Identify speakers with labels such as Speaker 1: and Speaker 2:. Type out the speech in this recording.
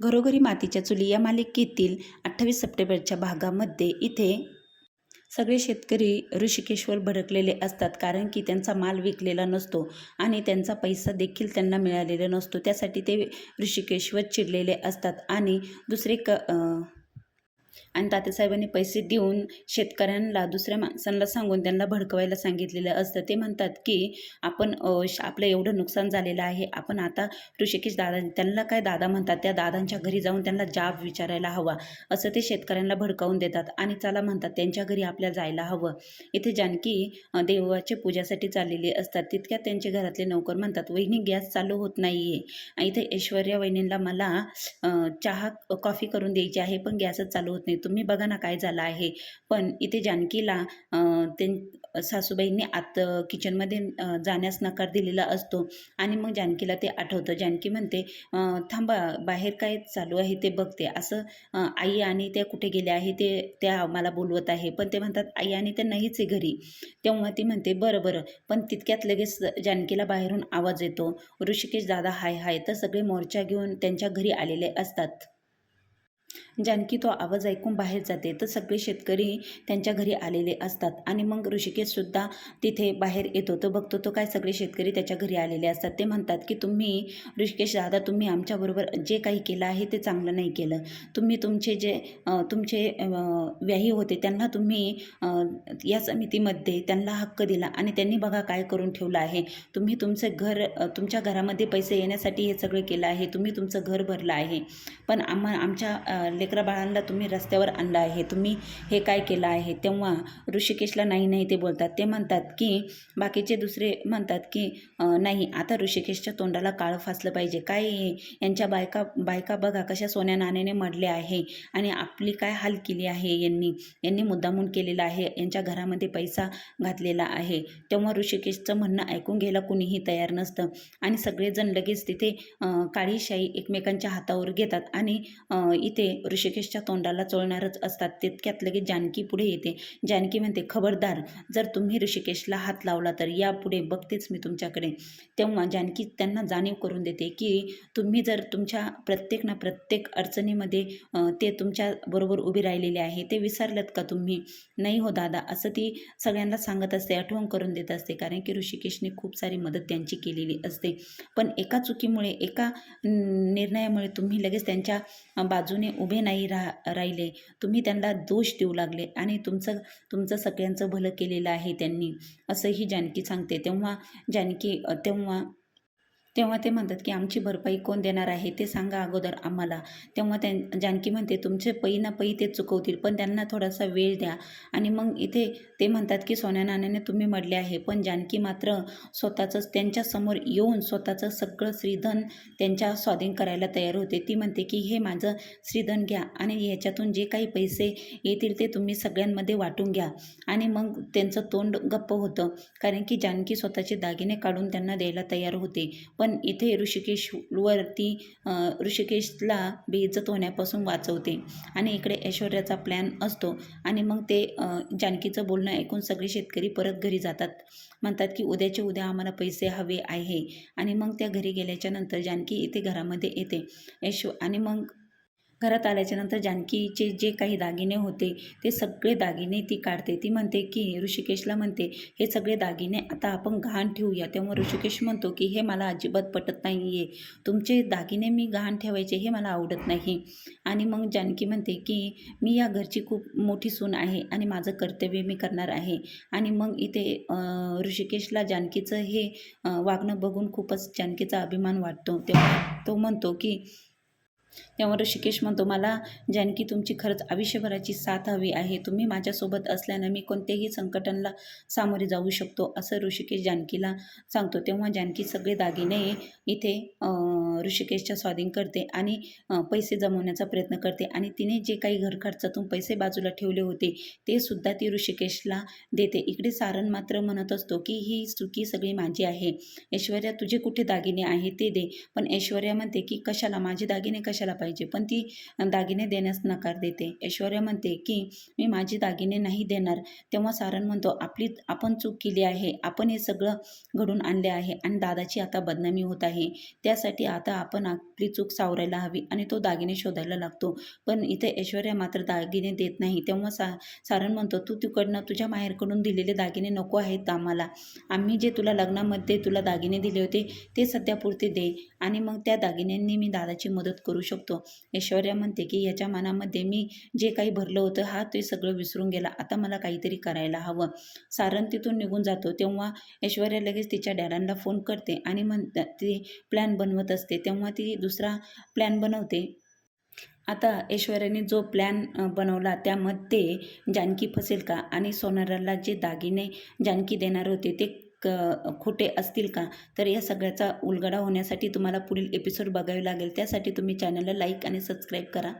Speaker 1: घरोघरी मातीच्या चुली या मालिकेतील अठ्ठावीस सप्टेंबरच्या भागामध्ये इथे सगळे शेतकरी ऋषिकेशवर भडकलेले असतात कारण की त्यांचा माल विकलेला नसतो आणि त्यांचा पैसा देखील त्यांना मिळालेला नसतो. त्यासाठी ते ऋषिकेशवर चिडलेले असतात. आणि दुसरे क आणि तात्यासाहेबांनी पैसे देऊन शेतकऱ्यांना दुसऱ्या माणसांना सांगून त्यांना भडकवायला सांगितलेलं असतं. ते म्हणतात की आपण श- आपलं एवढं नुकसान झालेलं आहे. आपण आता ऋषिकेश दादा त्यांना काय दादा म्हणतात? त्या दादांच्या घरी जाऊन त्यांना जाब विचारायला हवा. असं ते शेतकऱ्यांना भडकावून देतात आणि चला म्हणतात त्यांच्या घरी आपल्या जायला हवं. इथे जानकी देवाच्या पूजासाठी चाललेली असतात. तितक्यात त्यांचे घरातले नोकर म्हणतात वहिनी गॅस चालू होत नाही आहे इथे ऐश्वर्या वहिनींना मला चहा कॉफी करून द्यायची आहे पण गॅसच चालू होत नाही. तुम्ही बघा ना काय झालं आहे. पण इथे जानकीला ते सासूबाईंनी आत किचनमध्ये जाण्यास नकार दिलेला असतो. आणि मग जानकीला ते आठवतं. जानकी म्हणते थांबा बाहेर काय चालू आहे ते बघते. असं आई आणि त्या कुठे गेल्या आहे ते त्या मला बोलवत आहे. पण ते म्हणतात आई आणि त्या नाहीच आहे घरी. तेव्हा ती म्हणते बरं बरं. पण तितक्यात लगेच जानकीला बाहेरून आवाज येतो ऋषिकेश दादा हाय हाय. तर सगळे मोर्चा घेऊन त्यांच्या घरी आलेले असतात. जानकी तो आवाज ऐकून बाहेर जाते तर सगळे शेतकरी त्यांच्या घरी आलेले असतात. आणि मग ऋषिकेशसुद्धा तिथे बाहेर येतो. तो बघतो तो काय सगळे शेतकरी त्याच्या घरी आलेले असतात. ते म्हणतात की तुम्ही ऋषिकेश दादा तुम्ही आमच्याबरोबर जे काही केलं आहे ते चांगलं नाही केलं. तुम्ही तुमचे जे तुमचे व्याही होते त्यांना तुम्ही या समितीमध्ये त्यांना हक्क दिला आणि त्यांनी बघा काय करून ठेवलं आहे. तुम्ही तुमचं घर तुमच्या घरामध्ये पैसे येण्यासाठी हे सगळं केलं आहे. तुम्ही तुमचं घर भरलं आहे. पण आम्हा आमच्या लेकरा बाळांना तुम्ही रस्त्यावर आणलं आहे तुम्ही हे काय केलं आहे? तेव्हा ऋषिकेशला नाही नाही ते बोलतात. ते म्हणतात की बाकीचे दुसरे म्हणतात की नाही आता ऋषिकेशच्या तोंडाला काळं फासलं पाहिजे. काय यांच्या बायका बायका बघा कशा सोन्या नाण्याने मडल्या आहे आणि आपली काय हाल केली आहे यांनी? यांनी मुद्दामून केलेला आहे यांच्या घरामध्ये पैसा घातलेला आहे. तेव्हा ऋषिकेशचं म्हणणं ऐकून घ्यायला कुणीही तयार नसतं आणि सगळेजण लगेच तिथे काळीशाही एकमेकांच्या हातावर घेतात आणि इथे ऋषिकेशच्या तोंडाला चोळणारच असतात. तितक्यात लगेच जानकी पुढे येते. जानकी म्हणते खबरदार जर तुम्ही ऋषिकेशला हात लावला तर यापुढे बघतेच मी तुमच्याकडे. तेव्हा जानकी त्यांना जाणीव करून देते की तुम्ही जर तुमच्या प्रत्येक ना प्रत्येक अडचणीमध्ये ते तुमच्या बरोबर उभी राहिलेले आहे ते विसरलेत का तुम्ही? नाही हो दादा असं ती सगळ्यांना सांगत असते आठवण करून देत असते कारण की ऋषिकेशने खूप सारी मदत त्यांची केलेली असते. पण एका चुकीमुळे एका निर्णयामुळे तुम्ही लगेच त्यांच्या बाजूने उभे नाही राहा राहिले. तुम्ही त्यांना दोष देऊ लागले आणि तुमचं तुमचं सगळ्यांचं भलं केलेलं आहे त्यांनी असंही जानकी सांगते. तेव्हा जानकी तेव्हा तेव्हा ते म्हणतात की आमची भरपाई कोण देणार आहे ते सांगा अगोदर आम्हाला. तेव्हा त्यां जानकी म्हणते तुमचे पै ना पै ते चुकवतील पण त्यांना थोडासा वेळ द्या. आणि मग इथे ते म्हणतात की सोन्या नाण्याने तुम्ही मडले आहे पण जानकी मात्र स्वतःचंच त्यांच्यासमोर येऊन स्वतःचं सगळं श्रीधन त्यांच्या स्वाधीन करायला तयार होते. ती म्हणते की हे माझं श्रीधन घ्या आणि ह्याच्यातून जे काही पैसे येतील ते तुम्ही सगळ्यांमध्ये वाटून घ्या. आणि मग त्यांचं तोंड गप्प होतं कारण की जानकी स्वतःचे दागिने काढून त्यांना द्यायला तयार होते. पण पण इथे ऋषिकेशवरती ऋषिकेशला बेइज्जत होण्यापासून वाचवते. आणि इकडे ऐश्वर्याचा प्लॅन असतो. आणि मग ते जानकीचं बोलणं ऐकून सगळे शेतकरी परत घरी जातात. म्हणतात की उद्याच्या उद्या आम्हाला पैसे हवे आहे. आणि मग त्या घरी गेल्याच्यानंतर जानकी इथे घरामध्ये येते. ऐश्व आणि मग घरात आल्याच्यानंतर जानकीचे जे काही दागिने होते ते सगळे दागिने ती काढते. ती म्हणते की ऋषिकेशला म्हणते हे सगळे दागिने आता आपण गहाण ठेवूया. तेव्हा ऋषिकेश म्हणतो की हे मला अजिबात पटत नाही आहे तुमचे दागिने मी गहाण ठेवायचे हे मला आवडत नाही. आणि मग जानकी म्हणते की मी या घरची खूप मोठी सून आहे आणि माझं कर्तव्य मी करणार आहे. आणि मग इथे ऋषिकेशला जानकीचं हे वागणं बघून खूपच जानकीचा अभिमान वाटतो. तेव्हा तो म्हणतो की तेव्हा ऋषिकेश म्हणतो मला जानकी तुमची खरंच आयुष्यभराची साथ हवी आहे. तुम्ही माझ्यासोबत असल्यानं मी कोणत्याही संकटांना सामोरे जाऊ शकतो असं ऋषिकेश जानकीला सांगतो. तेव्हा जानकी सगळे दागिने इथे ऋषिकेशच्या स्वाधीन करते आणि पैसे जमवण्याचा प्रयत्न करते आणि तिने जे काही घर खर्चातून पैसे बाजूला ठेवले होते ते सुद्धा ती ऋषिकेशला देते. इकडे सारण मात्र म्हणत असतो की ही चुकी सगळी माझी आहे. ऐश्वर्या तुझे कुठे दागिने आहे ते दे. पण ऐश्वर्या म्हणते की कशाला? माझे दागिने कशा कशाला पाहिजे? पण ती दागिने देण्यास नकार देते. ऐश्वर्या म्हणते की मी माझी दागिने नाही देणार. तेव्हा सारण म्हणतो आपली आपण चूक केली आहे. आपण हे सगळं घडून आणले आहे आणि दादाची आता बदनामी होत आहे. त्यासाठी आता आपण आपली चूक सावरायला हवी आणि तो दागिने शोधायला लागतो. पण इथे ऐश्वर्या मात्र दागिने देत नाही. तेव्हा सा सारण म्हणतो तू तिकडनं तुझ्या माहेरकडून दिलेले दागिने नको आहेत आम्हाला. आम्ही जे तुला लग्नामध्ये तुला दागिने दिले होते ते सध्यापुरते दे आणि मग त्या दागिन्यांनी मी दादाची मदत करू शकतो. ऐश्वर्या म्हणते की याच्या मनामध्ये मी जे काही भरलं होतं हा ते सगळं विसरून गेला. आता मला काहीतरी करायला हवं. सारण तिथून निघून जातो. तेव्हा ऐश्वर्या लगेच तिच्या डॅडांना फोन करते आणि म्हण ती प्लॅन बनवत असते. तेव्हा ती दुसरा प्लॅन बनवते. आता ऐश्वर्याने जो प्लॅन बनवला त्यामध्ये जानकी फसेल का? आणि सोनाराला जे दागिने जानकी देणार होते ते क खोटे असतील का? तर या सगळ्याचा उलगडा होण्यासाठी तुम्हाला पुढील एपिसोड बघावे लागेल. त्यासाठी तुम्ही चॅनलला लाईक आणि सबस्क्राईब करा.